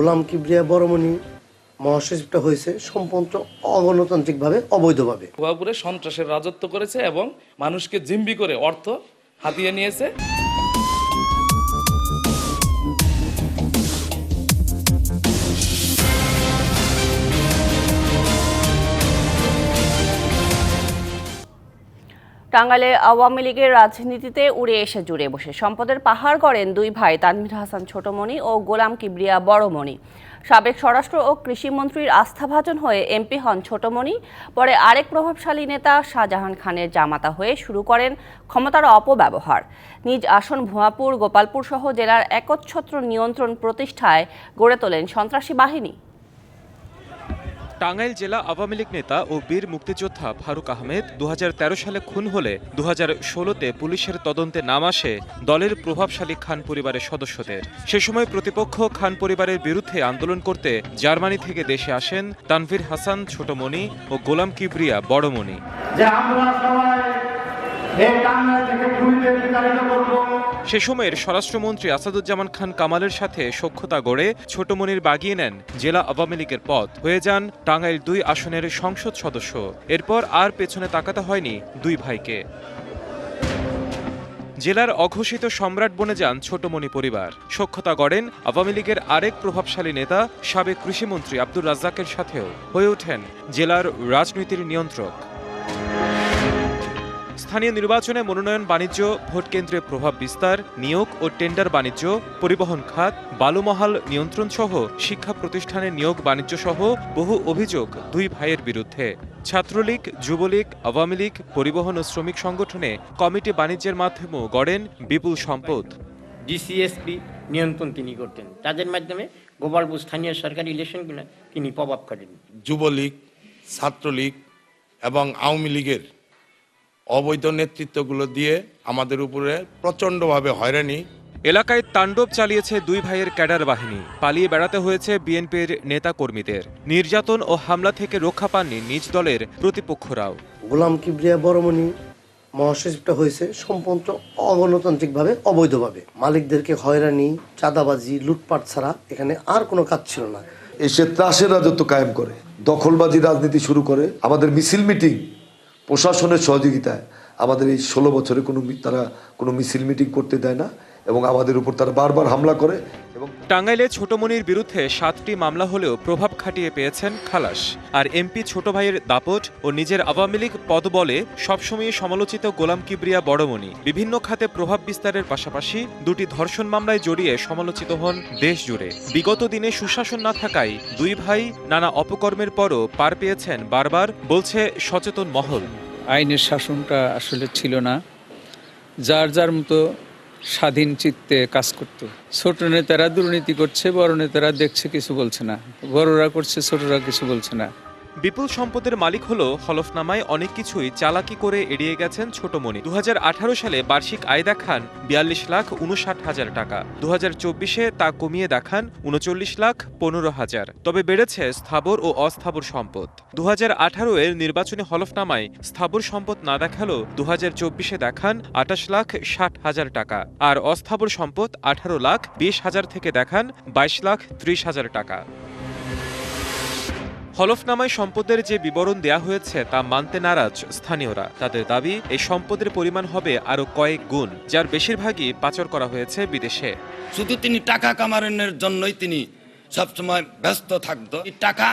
গোলাম কিবরিয়া বরমণি মহাসচিবটা হয়েছে সম্পূর্ণ অগণতান্ত্রিকভাবে, অবৈধভাবে। ভুয়াপুরে সন্ত্রাসের রাজত্ব করেছে এবং মানুষকে জিম্বি করে অর্থ হাতিয়ে নিয়েছে। টাঙ্গাইলে আওয়ামী লীগের রাজনীতিতে উড়ে এসে জুড়ে বসে। সম্পদের পাহাড় গড়েন দুই ভাই, তানভীর হাসান ছোটমণি ও গোলাম কিবরিয়া বড়মণি। সাবেক স্বরাষ্ট্র ও কৃষিমন্ত্রীর আস্থাভাজন হয়ে এমপি হন ছোটমণি। পরে আরেক প্রভাবশালী নেতা শাহজাহান খানের জামাতা হয়ে শুরু করেন ক্ষমতার অপব্যবহার। নিজ আসন ভুয়াপুর, গোপালপুর সহ জেলার একচ্ছত্র নিয়ন্ত্রণ প্রতিষ্ঠায় গড়ে তোলেন সন্ত্রাসী বাহিনী। টাঙ্গাইল জেলা আওয়ামী লীগ নেতা ও বীর মুক্তিযোদ্ধা ফারুক আহমেদ দু হাজার তেরো সালে খুন হলে দু ষোলোতে পুলিশের তদন্তে নাম আসে দলের প্রভাবশালী খান পরিবারের সদস্যদের। সে সময় প্রতিপক্ষ খান পরিবারের বিরুদ্ধে আন্দোলন করতে জার্মানি থেকে দেশে আসেন তানভীর হাসান, ছোটমণি ও গোলাম কিবরিয়া, বড়মণি। যে আমরা সবাই এই থেকে সে সময়ের স্বরাষ্ট্রমন্ত্রী আসাদুজ্জামান খান কামালের সাথে সখ্যতা গড়ে ছোটমনির বাগিয়ে নেন জেলা আওয়ামী লীগের পদ। হয়ে যান টাঙ্গাইল দুই আসনের সংসদ সদস্য। এরপর আর পেছনে তাকাতে হয়নি দুই ভাইকে। জেলার অঘোষিত সম্রাট বনে যান ছোটমণি পরিবার। সক্ষতা গড়েন আওয়ামী লীগের আরেক প্রভাবশালী নেতা, সাবেক কৃষিমন্ত্রী আব্দুর রাজ্জাকের সাথেও। হয়ে ওঠেন জেলার রাজনীতির নিয়ন্ত্রক। স্থানীয় নির্বাচনে মনোনয়ন বাণিজ্য ভোট কেন্দ্রে প্রভাব বিস্তার নিয়োগ ও টেন্ডার বাণিজ্য পরিবহন খাত বালুমহাল নিয়ন্ত্রণ সহ শিক্ষা প্রতিষ্ঠানে নিয়োগ বাণিজ্য সহ বহু অভিযোগ দুই ভাইয়ের বিরুদ্ধে। ছাত্রলীগ যুবলীগ আওয়ামী লীগ পরিবহন ও শ্রমিক সংগঠনে কমিটি বাণিজ্যের মাধ্যমেও গড়েন বিপুল সম্পদ। ডিসিএসপি নিয়ন্ত্রণ তিনি করতেন। তাদের মাধ্যমে গোপালপুর স্থানীয় সরকারি ইলেকশনগুলো তিনি প্রভাব করেন যুবলীগ ছাত্রলীগ এবং আওয়ামী লীগের অবৈধ নেতৃত্বগুলো দিয়ে আমাদের উপরে প্রচণ্ডভাবে হয়রানি। এলাকায় তাণ্ডব চালিয়েছে দুই ভাইয়ের ক্যাডার বাহিনী। পালিয়ে বেড়াতে হয়েছে বিএনপির নেতা কর্মীদের নির্যাতন ও হামলা থেকে রক্ষা পাননি নিজ দলের প্রতিপক্ষরাও। গোলাম কিবরিয়া বরমণি মহাসচিবটা হয়েছে সম্পূর্ণ অগণতান্ত্রিকভাবে অবৈধভাবে। মালিকদেরকে হয়রানি চাঁদাবাজি লুটপাট ছাড়া এখানে আর কোনো কাজ ছিল না। এসে ত্রাসের রাজত্ব কায়েম করে দখলবাজি রাজনীতি শুরু করে আমাদের মিছিল মিটিং প্রশাসনের সহযোগিতায় আমাদের এই ষোলো বছরে কোনো তারা কোনো মিছিল মিটিং করতে দেয় না। এবং আমাদের উপর তারা বারবার হামলা করে এবং টাঙ্গাইলে ছোটমনির বিরুদ্ধে সাতটি মামলা হলেও প্রভাব খাটিয়ে পেয়েছেন খালাস। আর এমপি ছোট ভাইয়ের দাপট ও নিজের আওয়ামী লীগ পদ বলে সবসময় সমালোচিত গোলাম কিবরিয়া বড়মণি। বিভিন্ন খাতে প্রভাব বিস্তারের পাশাপাশি দুটি ধর্ষণ মামলায় জড়িয়ে সমালোচিত হন দেশ জুড়ে বিগত দিনে সুশাসন না থাকায় দুই ভাই নানা অপকর্মের পরও পার পেয়েছেন বারবার বলছে সচেতন মহল। আইনের শাসনটা আসলে ছিল না। যার যার মতো স্বাধীন চিত্তে কাজ করত। ছোট নেতারা দুর্নীতি করছে, বড় নেতারা দেখছে কিছু বলছে না। বড়রা করছে, ছোটরা কিছু বলছে না। বিপুল সম্পদের মালিক হলো হলফনামায় অনেক কিছুই চালাকি করে এড়িয়ে গেছেন ছোটমণি দুহাজার আঠারো সালে বার্ষিক আয় দেখান বিয়াল্লিশ লাখ উনষাট হাজার টাকা। দু চব্বিশে তা কমিয়ে দেখান উনচল্লিশ লাখ পনেরো হাজার। তবে বেড়েছে স্থাবর ও অস্থাবর সম্পদ। দুহাজার আঠারো এর নির্বাচনী হলফনামায় স্থাবর সম্পদ না দেখাল দু চব্বিশে দেখান আটাশ লাখ ষাট হাজার টাকা। আর অস্থাবর সম্পদ আঠারো লাখ বিশ হাজার থেকে দেখান বাইশ লাখ ত্রিশ হাজার টাকা। হলফনামায় সম্পদের যে বিবরণ দেয়া হয়েছে তা মানতে নারাজ স্থানীয়রা। তাদের দাবি এই সম্পদের পরিমাণ হবে আরও কয়েক গুণ যার বেশিরভাগই পাচার করা হয়েছে বিদেশে। শুধু তিনি টাকা কামানোর জন্যই তিনি সবসময় ব্যস্ত থাকতো। এই টাকা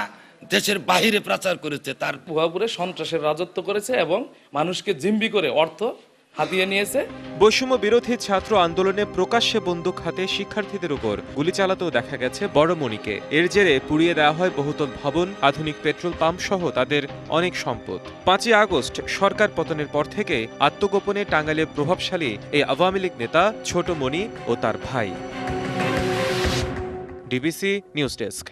দেশের বাহিরে প্রচার করেছে তার ভুয়াপুরে সন্ত্রাসের রাজত্ব করেছে এবং মানুষকে জিম্বি করে অর্থ হাতিয়ে নিয়েছে। বৈষম্য বিরোধী ছাত্র আন্দোলনে প্রকাশ্যে বন্দুক হাতে শিক্ষার্থীদের উপর গুলি চালাতেও দেখা গেছে বড়মণিকে এর জেরে পুড়িয়ে দেওয়া হয় বহুতল ভবন, আধুনিক পেট্রোল পাম্প সহ তাদের অনেক সম্পদ। পাঁচই আগস্ট সরকার পতনের পর থেকে আত্মগোপনে টাঙ্গাইলের প্রভাবশালী এই আওয়ামী লীগ নেতা ছোট মণি ও তার ভাই। DBC news desk.